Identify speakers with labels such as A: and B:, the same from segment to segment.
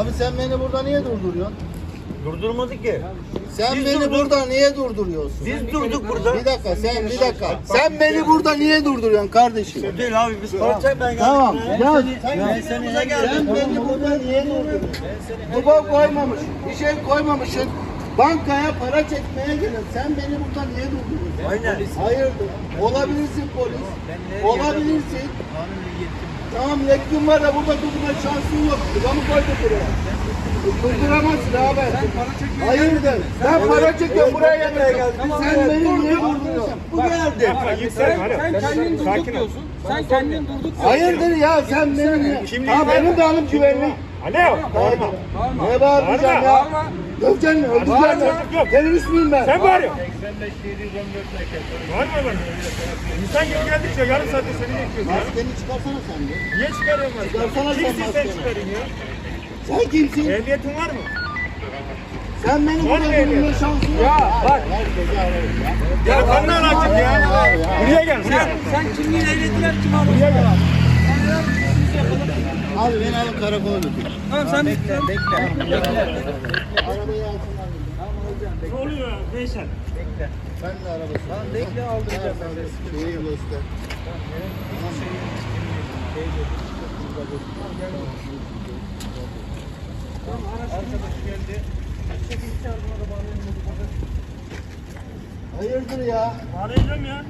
A: Abi sen beni burada niye durduruyorsun?
B: Durdurmadı ki.
A: Sen
B: Biz
A: beni
B: durduk.
A: burada niye durduruyorsun?
B: Biz durduk burada.
A: Bir dakika sen bir dakika. Sen beni burada niye durduruyorsun kardeşim?
B: Değil abi biz çekmeye geldik.
A: Tamam. Ya
B: Sen yanımıza
A: sen
B: geldin.
A: beni burada niye durduruyorsun? Kupa koymamış, bir şey koymamışsın. Bankaya para çekmeye gelin. Sen beni burada niye durduruyorsun?
B: Aynen.
A: Hayırdır? Olabilirsin polis. Olabilirsin. Tamam yetkin var da burada durdurma şansın yok. Kupa mı koydu buraya? Durduramazsın abi. Hayırdır? Ben para çekiyorum buraya geldim. Sen beni niye durduruyorsun?
B: Bu geldi.
C: Sen, sen kendin durduk diyorsun. Sen kendin durduk diyorsun.
A: Hayırdır ya sen benim ya. Ha benim de hanım güvenlik.
C: Alo, bağırma.
A: Ne bağıracağım ya?
C: Bağırma.
A: Döveceksin mi? Öldüreceksin mi? Terörist miyim ben?
C: Sen bağırıyorsun. Bağırma bana. İnsan gibi geldikçe yarım saatte seni bekliyoruz ya.
A: Maskeni çıkarsana sen de.
C: Niye ben?
A: Çıkarsana sen
C: Kimsin sen
A: maskeni.
C: çıkarın ya?
A: Sen kimsin?
C: Ehliyetin var mı?
A: Sen beni
C: Var
A: burada
C: mı ehliyet?
A: şansın yok.
C: Ya bak. Ya kanını alacak ya. Buraya gel buraya. Sen kimliğin ehliyetinden kim aldın? Buraya gel.
A: Abi beni alıp karakola götür.
C: Tamam sen bekle. Bekle.
A: Arabayı alsınlar.
C: Ne oluyor Veysel?
A: Ben de arabası. Tamam bekle aldıracağım ben Şeyi göster. Hayırdır ya?
C: Bağlayacağım ya.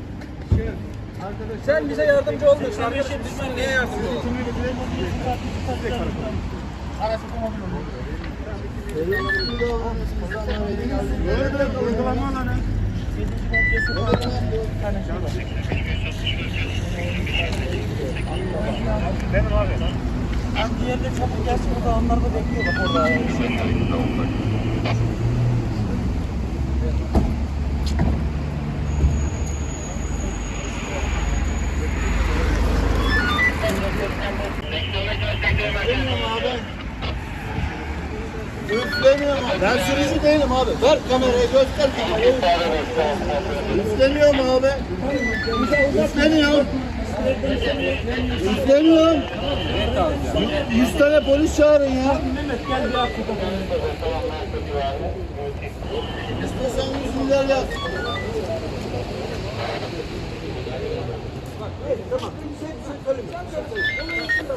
D: Sen bize yardımcı olmuyorsun arkadaşım. Biz niye yardımcı olalım?
C: Uygulama alanı. Benim abi.
D: Ben diğerde çabuk gelsin burada onlar da bekliyor bak orada.
A: Üflemiyorum abi. Üflemiyorum abi. Ben sürücü değilim abi. Ver kamerayı göster kamerayı. Üflemiyorum abi. Üflemiyorum. Üflemiyorum. Yüz tane polis çağırın ya. İstiyorsan yüz milyar yaz.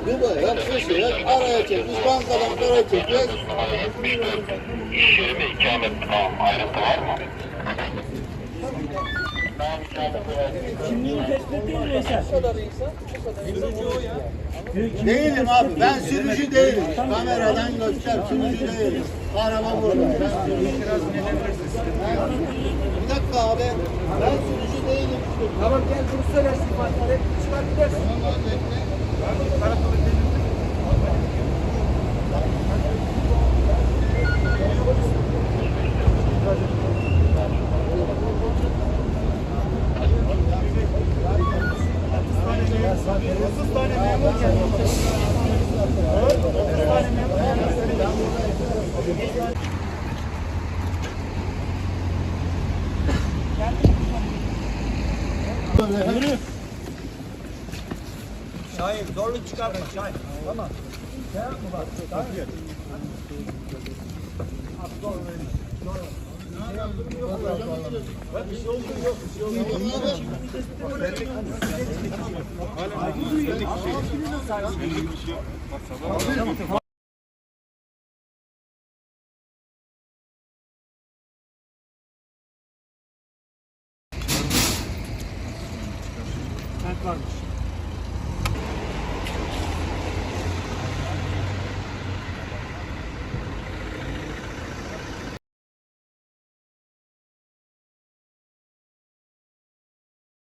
A: Bu da yapmış ya. Araya çekmiş, bankadan para çekmiş.
E: İş yeri ve ikamet ayrıntı var mı?
A: Değilim abi. Ben sürücü değilim. Kameradan göster. Sürücü değilim. Araba burada. Bir dakika abi. Ben sürücü.
D: Tamam gel bunu söylersin ifadeleri. Çıkar gidersin.
A: Tamam abi bekle.
B: Şahin zorluk çıkarma Şahin. Tamam.
C: Kent varmış.